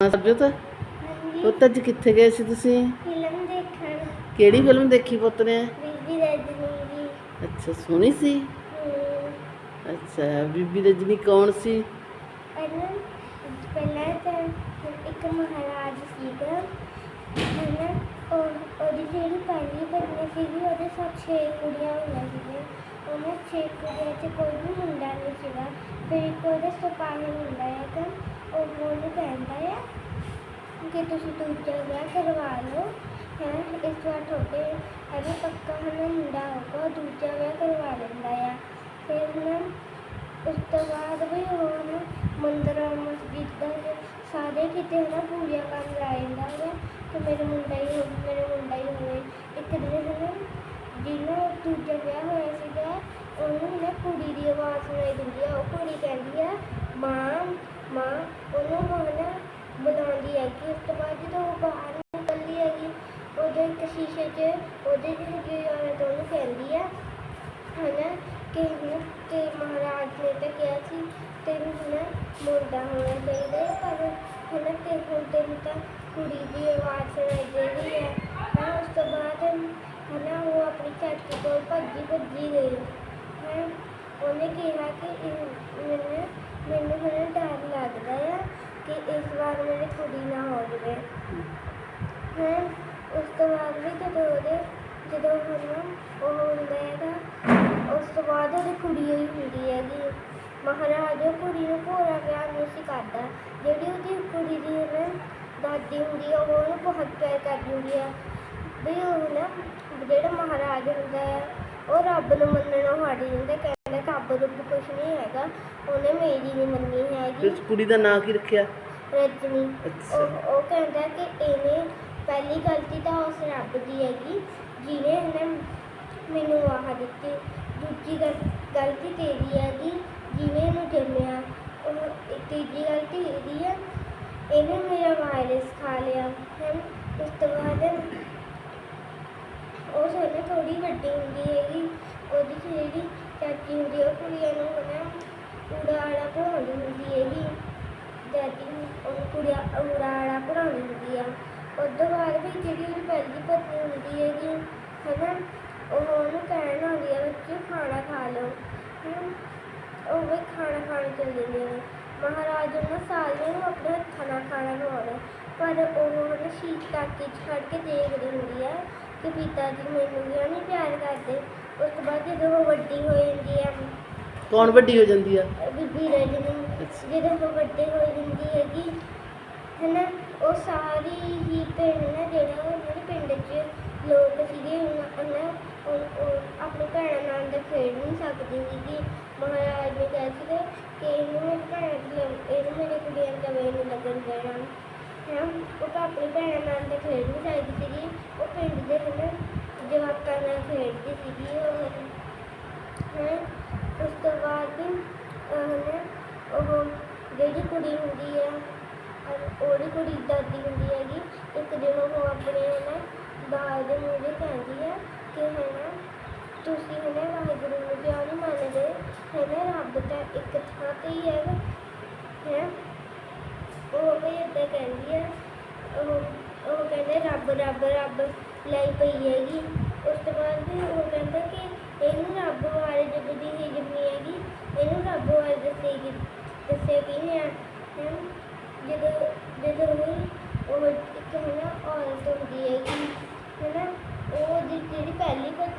ਸਰਬਜੋਤ ਹਾਂਜੀ। ਪੁੱਤ ਅੱਜ ਕਿੱਥੇ ਗਏ ਸੀ ਤੁਸੀਂ? ਫਿਲਮ ਦੇਖਣ। ਕਿਹੜੀ ਫਿਲਮ ਦੇਖੀ ਪੁੱਤ ਨੇ? ਬੀਬੀ ਰਜਨੀ ਅੱਛਾ ਸੋਹਣੀ ਸੀ? ਅੱਛਾ ਬੀਬੀ ਰਜਨੀ ਕੌਣ ਸੀ? ਪਹਿਲਾਂ ਪਹਿਲਾਂ ਤਾਂ ਇੱਕ ਮਹਾਰਾਜ ਸੀਗਾ। ਹਨਾ ਉਹ ਉਹਦੀ ਜਿਹੜੀ ਪਹਿਲੀ ਪਤਨੀ ਸੀਗੀ ਉਹਦੇ ਸਾਥ ਛੇ ਕੁੜੀਆਂ ਹੋਈਆਂ ਸੀਗੀਆਂ। ਉਹਨਾਂ ਛੇ ਕੁੜੀਆਂ 'ਚ ਕੋਈ ਵੀ ਮੁੰਡਾ ਨਹੀਂ ਸੀਗਾ। ਫਿਰ ਇੱਕ ਉਹਦੇ ਸਿਪਾਹੀ ਹੁੰਦਾ ਹੈ ਤਾਂ ਉਹ ਉਹਨੂੰ ਕਹਿੰਦਾ ਕਿ ਤੁਸੀਂ ਦੂਜਾ ਵਿਆਹ ਕਰਵਾ ਲਓ, ਹੈ, ਇਸ ਵਾਰ ਤੁਹਾਡੇ ਅਗਰ ਪੱਕਾ ਹਨਾ ਮੁੰਡਾ ਹੋਊਗਾ, ਉਹ ਦੂਜਾ ਵਿਆਹ ਕਰਵਾ ਲੈਂਦਾ ਆ। ਫਿਰ ਨਾ ਉਸ ਤੋਂ ਬਾਅਦ ਵੀ ਉਹ ਨਾ ਮੰਦਰਾਂ ਮਸਜਿਦਾਂ 'ਚ ਸਾਰੇ ਕਿਤੇ ਹਨਾ ਪੂਜਾ ਕਰਨ ਲਾ ਜਾਂਦਾ ਹੈ ਕਿ ਮੇਰੇ ਮੁੰਡਾ ਹੀ ਹੋਵੇ ਮੇਰੇ ਮੁੰਡਾ ਹੀ ਹੋਵੇ। ਇੱਕ ਦਿਨ ਨਾ ਜਿਹਨਾਂ ਦੂਜਾ ਵਿਆਹ ਹੋਇਆ ਸੀ ਉਹਨੂੰ ਨਾ ਕੁੜੀ ਦੀ ਆਵਾਜ਼ ਸੁਣਾਈ ਦਿੰਦੀ ਆ ਉਹ ਕੁੜੀ ਕਹਿੰਦੀ ਆ ਮਾਂ ਮਾਂ ਉਹਨੂੰ ਹਨਾ ਬੁਲਾਉਂਦੀ ਉਸ ਤੋਂ ਬਾਅਦ ਜਦੋਂ ਉਹ ਬਾਹਰ ਨਿਕਲਦੀ ਹੈਗੀ, ਉਹਦੇ ਇੱਕ ਸ਼ੀਸ਼ੇ 'ਚ ਉਹਦੇ ਜਿਹੜੀ ਔਰਤ ਉਹਨੂੰ ਕਹਿੰਦੀ ਆ, ਹਨਾ, ਕਿ ਹਨਾ ਕਿ ਮਹਾਰਾਜ ਨੇ ਤਾਂ ਕਿਹਾ ਸੀ, ਤੈਨੂੰ ਹਨਾ ਮੁੰਡਾ ਹੋਣਾ ਚਾਹੀਦਾ ਹੈ, ਪਰ ਹਨਾ ਤੇ ਹੁਣ ਤੈਨੂੰ ਤਾਂ ਕੁੜੀ ਦੀ ਆਵਾਜ਼ ਸੁਣਾਈ ਦੇ ਰਹੀ ਹੈ। ਹਨਾ, ਉਸ ਤੋਂ ਬਾਅਦ ਹਨਾ, ਉਹ ਆਪਣੀ ਚਾਚੀ ਕੋਲ ਭੱਜੀ ਭੱਜੀ ਗਈ। ਹੈ ਉਹਨੇ ਕਿਹਾ ਕਿ ਇਹ- ਮੈਨੂੰ ਮੈਨੂੰ ਹਨਾ ਡਰ ਕਿ ਇਸ ਵਾਰ ਮੇਰੀ ਕੁੜੀ ਨਾ ਹੋ ਜਾਵੇ। ਹੈ? ਉਸ ਤੋਂ ਬਾਅਦ ਵੀ ਜਦੋਂ ਉਹਦੇ, ਜਦੋਂ ਹਨਾ ਉਹ ਹੁੰਦਾ ਹੈਗਾ, ਉਸ ਤੋਂ ਬਾਅਦ ਉਹਦੀ ਕੁੜੀ ਹੋਈ ਹੁੰਦੀ ਹੈਗੀ। ਮਹਾਰਾਜ ਉਹ ਕੁੜੀ ਨੂੰ ਭੋਰਾ ਪਿਆਰ ਨਹੀਂ ਸੀ ਕਰਦਾ। ਜਿਹੜੀ ਉਹਦੀ ਕੁੜੀ ਦੀ ਨਾ ਦਾਦੀ ਹੁੰਦੀ ਹੈ ਉਹ ਉਹਨੂੰ ਬਹੁਤ ਪਿਆਰ ਕਰਦੀ ਹੁੰਦੀ ਹੈ ਵੀ ਉਹ ਨਾ ਜਿਹੜਾ ਮਹਾਰਾਜ ਹੁੰਦਾ ਹੈ ਉਹ ਰੱਬ ਨੂੰ ਮੰਨਣੋਂ ਹਟ ਜਾਂਦਾ ਰੱਬ ਰੁੱਬ ਕੁਛ ਨਹੀਂ ਹੈਗਾ। ਉਹਨੇ ਮੇਰੀ ਨਹੀਂ ਮੰਨੀ ਹੈਗੀ। ਇਸ ਕੁੜੀ ਦਾ ਨਾਂ ਕੀ ਰੱਖਿਆ? ਰਜਨੀ। ਅੱਛਾ। ਉਹ ਉਹ ਕਹਿੰਦਾ ਕਿ ਇਹਨੇ ਪਹਿਲੀ ਗਲਤੀ ਤਾਂ ਉਸ ਰੱਬ ਦੀ ਹੈਗੀ ਜਿਹਨੇ ਇਹਨੇ ਮੈਨੂੰ ਆਹ ਦਿੱਤੀ। ਦੂਜੀ ਗਲ- ਗਲਤੀ ਤੇਰੀ ਹੈਗੀ ਜਿਹਨੇ ਇਹਨੂੰ ਜੰਮਿਆ। ਉਹ ਇੱਕ ਤੀਜੀ ਗਲਤੀ ਇਹਦੀ ਹੈ ਇਹਨੇ ਮੇਰਾ ਵਾਇਰਸ ਖਾ ਲਿਆ। ਹੈ? ਉਸ ਤੋਂ ਬਾਅਦ ਉਹ ਸੋਨੇ ਥੋੜੀ ਵੱਡੀ ਹੁੰਦੀ ਹੈਗੀ। ਉਹਦੀ ਜਿਹੜੀ ਚਾਚੀ ਹੁੰਦੀ ਉਹ ਕੁੜੀਆਂ ਨੂੰ ਨਾ ਉਡਾੜਾ ਪੜਾਉਂਦੀ ਹੁੰਦੀ ਹੈਗੀ। ਦਾਦੀ ਨੂੰ ਉਹ ਕੁੜੀਆਂ ਉਡਾੜਾ ਪੜਾਉਂਦੀ ਹੁੰਦੀ ਆ। ਉਸ ਤੋਂ ਬਾਅਦ ਵੀ ਜਿਹੜੀ ਉਹਦੀ ਪਹਿਲੀ ਪਤਨੀ ਹੁੰਦੀ ਹੈਗੀ, ਹਨਾ, ਉਹ ਉਹਨੂੰ ਕਹਿਣ ਆਉਂਦੀ ਆ, ਬੱਚੇ, ਖਾਣਾ ਖਾ ਲਓ। ਉਹ ਵੀ ਖਾਣਾ ਖਾਣ ਚੱਲ ਜਾਂਦੇ ਨੇ ਮਹਾਰਾਜ ਉਹਨਾਂ ਸਾਰਿਆਂ ਨੂੰ ਆਪਣੇ ਹੱਥਾਂ ਨਾਲ ਖਾਣਾ ਖਵਾਉਣਾ ਪਰ ਉਹ ਉਹਨੇ ਸ਼ੀਤ ਤਾਕੀ 'ਚ ਖੜ ਕੇ ਦੇਖਦੀ ਹੁੰਦੀ ਆ ਕਿ ਪਿਤਾ ਜੀ ਮੈਨੂੰ ਕਿਉਂ ਨਹੀਂ ਪਿਆਰ ਕਰਦੇ? ਉਸ ਤੋਂ ਬਾਅਦ ਜਦੋਂ ਉਹ ਵੱਡੀ ਹੋ ਜਾਂਦੀ ਆ ਕੌਣ ਵੱਡੀ ਹੋ ਜਾਂਦੀ ਆ? ਬੀਬੀ ਰਜਨੀ। ਜਦੋਂ ਉਹ ਵੱਡੇ ਹੋ ਜਾਂਦੀ ਹੈਗੀ ਹਨਾ ਉਹ ਸਾਰੀ ਹੀ ਪਿੰਡ ਨਾ ਜਿਹੜਾ ਉਹਨਾਂ ਦੇ ਪਿੰਡ 'ਚ ਲੋਕ ਸੀਗੇ ਉਹਨਾਂ ਉਹਨਾਂ ਉਹ- ਉਹ ਆਪਣੀ ਭੈਣਾਂ ਨਾਲ ਤਾਂ ਖੇਡ ਨਹੀਂ ਸਕਦੀ ਸੀਗੀ। ਮਹਾਰਾਜ ਨੇ ਕਿਹਾ ਸੀਗਾ ਕਿ ਇਹਨੂੰ ਮੇਰੀ ਭੈਣ ਦੀ ਲੜ- ਇਹਨੂੰ ਮੇਰੇ ਕੁੜੀਆਂ ਦਾ ਵੇ ਨਹੀਂ ਲੱਗਣ ਦੇਣਾ। ਹੈ ਉਹ ਤਾਂ ਆਪਣੀ ਭੈਣਾਂ ਨਾਲ ਤਾਂ ਖੇਡ ਨਹੀਂ ਸਕਦੀ ਸੀਗੀ। ਉਹ ਪਿੰਡ ਦੇ ਹਨਾ ਜਵਾਕਾਂ ਨਾਲ ਖੇਡਦੀ ਸੀਗੀ ਉਹ ਹੈ ਉਸ ਤੋਂ ਬਾਅਦ ਅਹ ਨਾ ਉਹ ਜਿਹੜੀ ਕੁੜੀ ਹੁੰਦੀ ਹੈ ਉਹਦੀ ਕੁੜੀ ਦਾਦੀ ਹੁੰਦੀ ਹੈਗੀ, ਇੱਕ ਦਿਨ ਉਹ ਆਪਣੇ ਨਾ ਬਾਹਰ ਦੇ ਮੂਹਰੇ ਕਹਿੰਦੀ ਹੈ ਕਿ ਹੈ ਨਾ ਤੁਸੀਂ ਹੈ ਨਾ ਵਾਹਿਗੁਰੂ ਨੂੰ ਕਿਉਂ ਨਹੀਂ ਮੰਨਦੇ? ਹੈ ਨਾ ਰੱਬ ਤਾਂ ਇੱਕ ਥਾਂ ਤੇ ਹੀ ਹੈਗਾ ਹੈ ਉਹ ਵੀ ਇੱਦਾਂ ਕਹਿੰਦੀ ਹੈ, ਉਹ ਉਹ ਕਹਿੰਦੇ, ਰੱਬ ਰੱਬ ਰੱਬ ਲਈ ਪਈ ਹੈਗੀ। ਉਸ ਤੋਂ ਬਾਅਦ ਹੈਗੀ ਹੈ ਕਿ ਜਿਹੜਾ ਉਹ ਜਿਹੜੀ ਪਹਿਲੀ